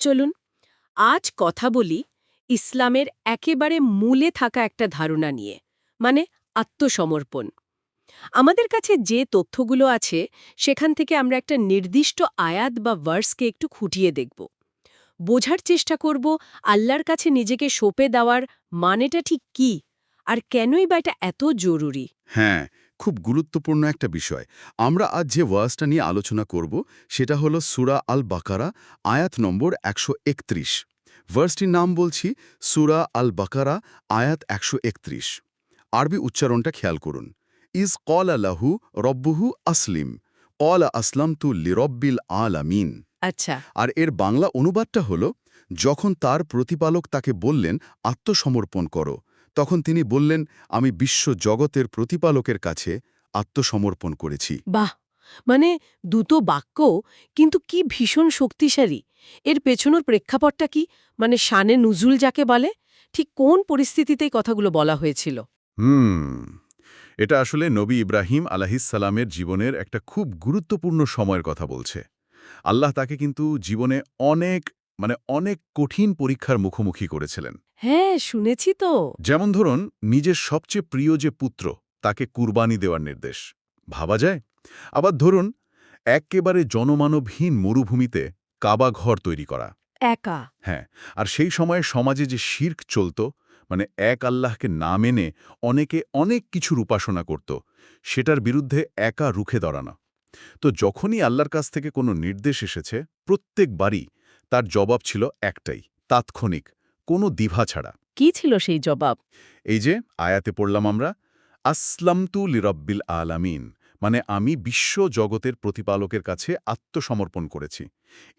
চলুন, আজ কথা বলি ইসলামের একেবারে মূলে থাকা একটা ধারণা নিয়ে মানে আত্মসমর্পণ। আমাদের কাছে যে তথ্যগুলো আছে, সেখান থেকে আমরা একটা নির্দিষ্ট আয়াত বা ভার্সকে একটু খুঁটিয়ে দেখব। বোঝার চেষ্টা করব আল্লাহর কাছে নিজেকে সঁপে দেওয়ার মানেটা ঠিক কি, আর কেনই বা এটা এত জরুরি? হ্যাঁ খুব গুরুত্বপূর্ণ একটা বিষয়। আমরা আজ যে ওয়ার্সটা নিয়ে আলোচনা করব সেটা হলো সুরা আল বাকারা আয়াত নম্বর একশো একত্রিশ। ভার্সটির নাম বলছি সুরা আল বাকারা আয়াত একশো একত্রিশ। আরবি উচ্চারণটা খেয়াল করুন। ইজ কল আলাহু রব্বুহু আসলিম কল আসলাম তু লিরব্বিল আলামিন। আচ্ছা। আর এর বাংলা অনুবাদটা হল যখন তার প্রতিপালক তাকে বললেন আত্মসমর্পণ করো। তখন তিনি বললেন আমি বিশ্ব জগতের প্রতিপালকের কাছে আত্মসমর্পণ করেছি। বাহ! মানে দুটো বাক্য কিন্তু কি ভীষণ শক্তিশালী। এর পেছনের প্রেক্ষাপটটা কি? মানে শানে নুজুল যাকে বলে ঠিক কোন পরিস্থিতিতে এই কথাগুলো বলা হয়েছিল? হুম এটা আসলে নবী ইব্রাহিম আলাহিসাল্লামের জীবনের একটা খুব গুরুত্বপূর্ণ সময়ের কথা বলছে। আল্লাহ তাকে কিন্তু জীবনে অনেক মানে অনেক কঠিন পরীক্ষার মুখোমুখি করেছিলেন। হ্যাঁ শুনেছি তো। যেমন ধরুন নিজের সবচেয়ে প্রিয় যে পুত্র তাকে কুরবানি দেওয়ার নির্দেশ। ভাবা যায়? আবার ধরুন একেবারে জনমানবহীন মরুভূমিতে কাবা ঘর তৈরি করা। একা। হ্যাঁ আর সেই সময়ে সমাজে যে শির্ক চলত মানে এক আল্লাহকে না মেনে অনেকে অনেক কিছুর উপাসনা করত সেটার বিরুদ্ধে একা রুখে দাঁড়ানো। তো যখনই আল্লাহর কাছ থেকে কোনো নির্দেশ এসেছে প্রত্যেকবারই তার জবাব ছিল একটাই তাৎক্ষণিক কোনো দ্বিভা ছাড়া। কি ছিল সেই জবাব? এই যে আয়াতে পড়লাম আমরা আসলামতু লিরব্বিল আলামিন মানে আমি বিশ্ব জগতের প্রতিপালকের কাছে আত্মসমর্পণ করেছি।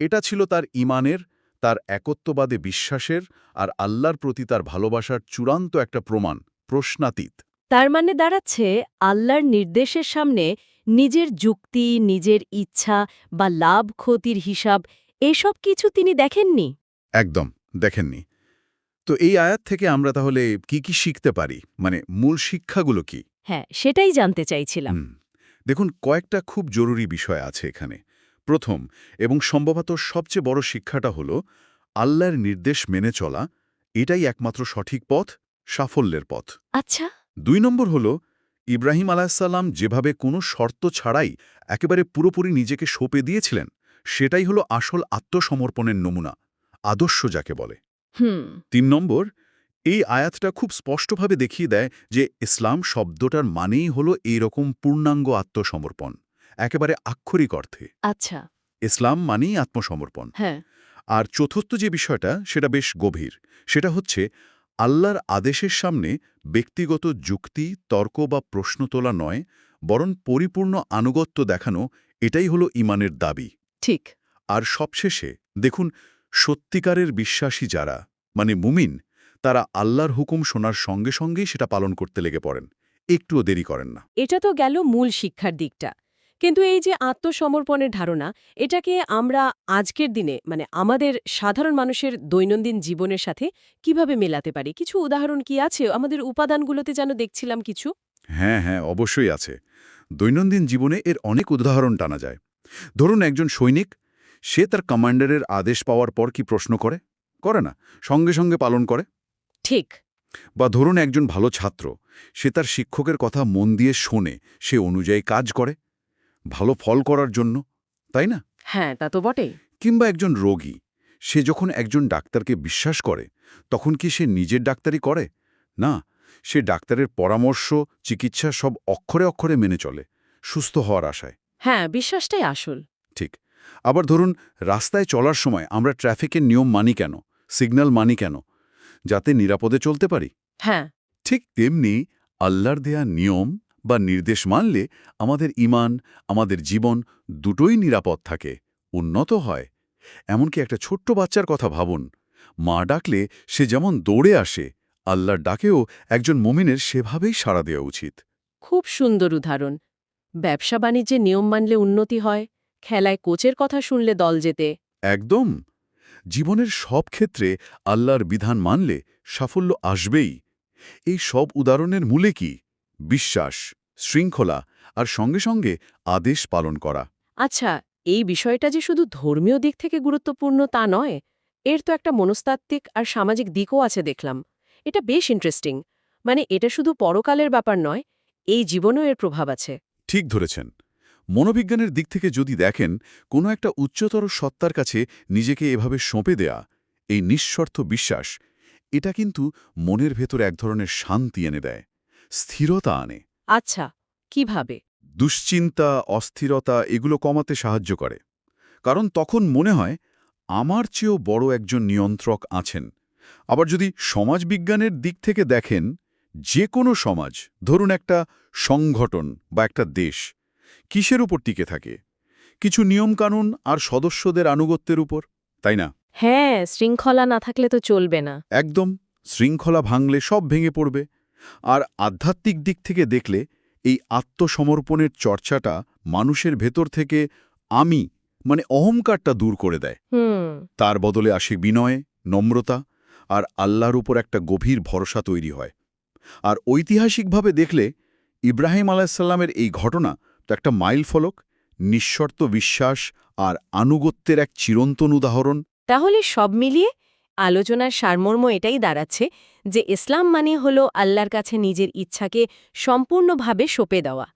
এটা ছিল তার ইমানের তার একত্ববাদে বিশ্বাসের আর আল্লাহর প্রতি তার ভালোবাসার চূড়ান্ত একটা প্রমাণ প্রশ্নাতীত। তার মানে দাঁড়াচ্ছে আল্লাহর নির্দেশের সামনে নিজের যুক্তি নিজের ইচ্ছা বা লাভ ক্ষতির হিসাব এসব কিছু তিনি দেখেননি? একদম দেখেননি। তো এই আয়াত থেকে আমরা তাহলে কি কি শিখতে পারি? মানে মূল শিক্ষাগুলো কি? হ্যাঁ সেটাই জানতে চাইছিলাম। দেখুন কয়েকটা খুব জরুরি বিষয় আছে এখানে। প্রথম এবং সম্ভবত সবচেয়ে বড় শিক্ষাটা হল আল্লাহর নির্দেশ মেনে চলা এটাই একমাত্র সঠিক পথ সাফল্যের পথ। আচ্ছা। দুই নম্বর হল ইব্রাহিম আলাহিসাল্লাম যেভাবে কোনো শর্ত ছাড়াই একেবারে পুরোপুরি নিজেকে সঁপে দিয়েছিলেন সেটাই হলো আসল আত্মসমর্পণের নমুনা আদর্শ যাকে বলে। হুম। তিন নম্বর এই আয়াতটা খুব স্পষ্টভাবে দেখিয়ে দেয় যে ইসলাম শব্দটার মানেই হলো এইরকম পূর্ণাঙ্গ আত্মসমর্পণ একেবারে আক্ষরিক অর্থে। আচ্ছা। ইসলাম মানেই আত্মসমর্পণ। হ্যাঁ। আর চতুর্থ যে বিষয়টা সেটা বেশ গভীর। সেটা হচ্ছে আল্লাহর আদেশের সামনে ব্যক্তিগত যুক্তি তর্ক বা প্রশ্ন তোলা নয় বরং পরিপূর্ণ আনুগত্য দেখানো এটাই হলো ইমানের দাবি। ঠিক। আর সবশেষে দেখুন সত্যিকারের বিশ্বাসী যারা মানে মুমিন তারা আল্লাহর হুকুম শোনার সঙ্গে সঙ্গেই সেটা পালন করতে লেগে পড়েন। একটুও দেরি করেন না। এটা তো গেল মূল শিক্ষার দিকটা। কিন্তু এই যে আত্মসমর্পণের ধারণা এটাকে আমরা আজকের দিনে মানে আমাদের সাধারণ মানুষের দৈনন্দিন জীবনের সাথে কীভাবে মেলাতে পারি? কিছু উদাহরণ কি আছে? আমাদের উপাদানগুলোতে যেন দেখছিলাম কিছু। হ্যাঁ হ্যাঁ অবশ্যই আছে। দৈনন্দিন জীবনে এর অনেক উদাহরণ টানা যায়। ধরুন একজন সৈনিক সে তার কমান্ডারের আদেশ পাওয়ার পর কি প্রশ্ন করে? করে না সঙ্গে সঙ্গে পালন করে। ঠিক। বা ধরুন একজন ভালো ছাত্র সে তার শিক্ষকের কথা মন দিয়ে শোনে সে অনুযায়ী কাজ করে ভালো ফল করার জন্য তাই না? হ্যাঁ তা তো বটেই। কিংবা একজন রোগী সে যখন একজন ডাক্তারকে বিশ্বাস করে তখন কি সে নিজের ডাক্তারি করে? না সে ডাক্তারের পরামর্শ চিকিৎসা সব অক্ষরে অক্ষরে মেনে চলে সুস্থ হওয়ার আশায়। হ্যাঁ বিশ্বাসটাই আসল। ঠিক। আবার ধরুন রাস্তায় চলার সময় আমরা ট্রাফিকের নিয়ম মানি কেন? সিগন্যাল মানি কেন? যাতে নিরাপদে চলতে পারি। হ্যাঁ। ঠিক তেমনি আল্লাহর দেয়া নিয়ম বা নির্দেশ মানলে আমাদের ইমান আমাদের জীবন দুটোই নিরাপদ থাকে উন্নত হয়। এমনকি একটা ছোট্ট বাচ্চার কথা ভাবুন। মা ডাকলে সে যেমন দৌড়ে আসে আল্লাহর ডাকেও একজন মমিনের সেভাবেই সাড়া দেওয়া উচিত। খুব সুন্দর উদাহরণ। ব্যবসা বাণিজ্যে নিয়ম মানলে উন্নতি হয় খেলায় কোচের কথা শুনলে দল যেতে একদম। জীবনের সব ক্ষেত্রে আল্লাহর বিধান মানলে সাফল্য আসবেই। এই সব উদাহরণের মূলে কি? বিশ্বাস শৃঙ্খলা আর সঙ্গে সঙ্গে আদেশ পালন করা। আচ্ছা এই বিষয়টা যে শুধু ধর্মীয় দিক থেকে গুরুত্বপূর্ণ তা নয় এর তো একটা মনস্তাত্ত্বিক আর সামাজিক দিকও আছে দেখলাম। এটা বেশ ইন্টারেস্টিং মানে এটা শুধু পরকালের ব্যাপার নয় এই জীবনেও এর প্রভাব আছে। ঠিক ধরেছেন। মনোবিজ্ঞানের দিক থেকে যদি দেখেন কোনো একটা উচ্চতর সত্তার কাছে নিজেকে এভাবে সঁপে দেয়া এই নিঃস্বার্থ বিশ্বাস এটা কিন্তু মনের ভেতর এক ধরনের শান্তি এনে দেয় স্থিরতা আনে। আচ্ছা কীভাবে? দুশ্চিন্তা অস্থিরতা এগুলো কমাতে সাহায্য করে। কারণ তখন মনে হয় আমার চেয়েও বড় একজন নিয়ন্ত্রক আছেন। আবার যদি সমাজবিজ্ঞানের দিক থেকে দেখেন যে কোনো সমাজ ধরুন একটা সংগঠন বা একটা দেশ কিসের উপর টিকে থাকে? কিছু নিয়মকানুন আর সদস্যদের আনুগত্যের উপর তাই না? হ্যাঁ শৃঙ্খলা না থাকলে তো চলবে না। একদম শৃঙ্খলা ভাঙলে সব ভেঙে পড়বে। আর আধ্যাত্মিক দিক থেকে দেখলে এই আত্মসমর্পণের চর্চাটা মানুষের ভেতর থেকে আমি মানে অহংকারটা দূর করে দেয়। তার বদলে আসে বিনয় নম্রতা আর আল্লাহর উপর একটা গভীর ভরসা তৈরি হয়। আর ঐতিহাসিকভাবে দেখলে ইব্রাহিম আলাহিসাল্লামের এই ঘটনা তো একটা মাইল ফলক নিঃশর্ত বিশ্বাস আর আনুগত্যের এক চিরন্তন উদাহরণ। তাহলে সব মিলিয়ে আলোচনার সারমর্ম এটাই দাঁড়াচ্ছে যে ইসলাম মানে হল আল্লাহর কাছে নিজের ইচ্ছাকে সম্পূর্ণভাবে সঁপে দেওয়া।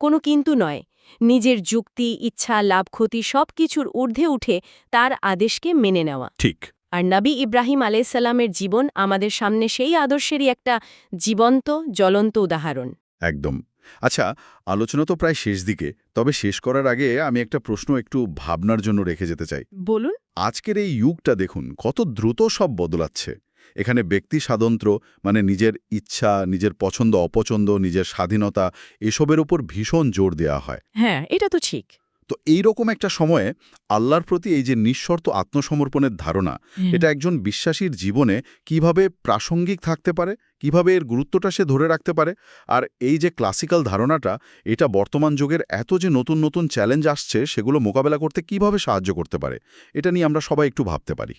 কোনো কিন্তু নয় নিজের যুক্তি ইচ্ছা লাভ ক্ষতি সব কিছুর ঊর্ধ্বে উঠে তার আদেশকে মেনে নেওয়া। ঠিক। আর নবী ইব্রাহিম আলাইসাল্লামের জীবন আমাদের সামনে সেই আদর্শেরই একটা জীবন্ত জ্বলন্ত উদাহরণ। একদম। আচ্ছা আলোচনা তো প্রায় শেষ দিকে তবে শেষ করার আগে আমি একটা প্রশ্ন একটু ভাবনার জন্য রেখে যেতে চাই। বলুন। আজকের এই যুগটা দেখুন কত দ্রুত সব বদলাচ্ছে। এখানে ব্যক্তি স্বাতন্ত্র্য মানে নিজের ইচ্ছা নিজের পছন্দ অপছন্দ নিজের স্বাধীনতা এসবের উপর ভীষণ জোর দেওয়া হয়। হ্যাঁ এটা তো ঠিক। তো এই রকম একটা সময়ে আল্লাহর প্রতি এই যে নিঃশর্ত আত্মসমর্পণের ধারণা এটা একজন বিশ্বাসীর জীবনে কীভাবে প্রাসঙ্গিক থাকতে পারে কীভাবে এর গুরুত্বটা সে ধরে রাখতে পারে আর এই যে ক্লাসিক্যাল ধারণাটা এটা বর্তমান যুগের এত যে নতুন নতুন চ্যালেঞ্জ আসছে সেগুলো মোকাবেলা করতে কীভাবে সাহায্য করতে পারে এটা নিয়ে আমরা সবাই একটু ভাবতে পারি।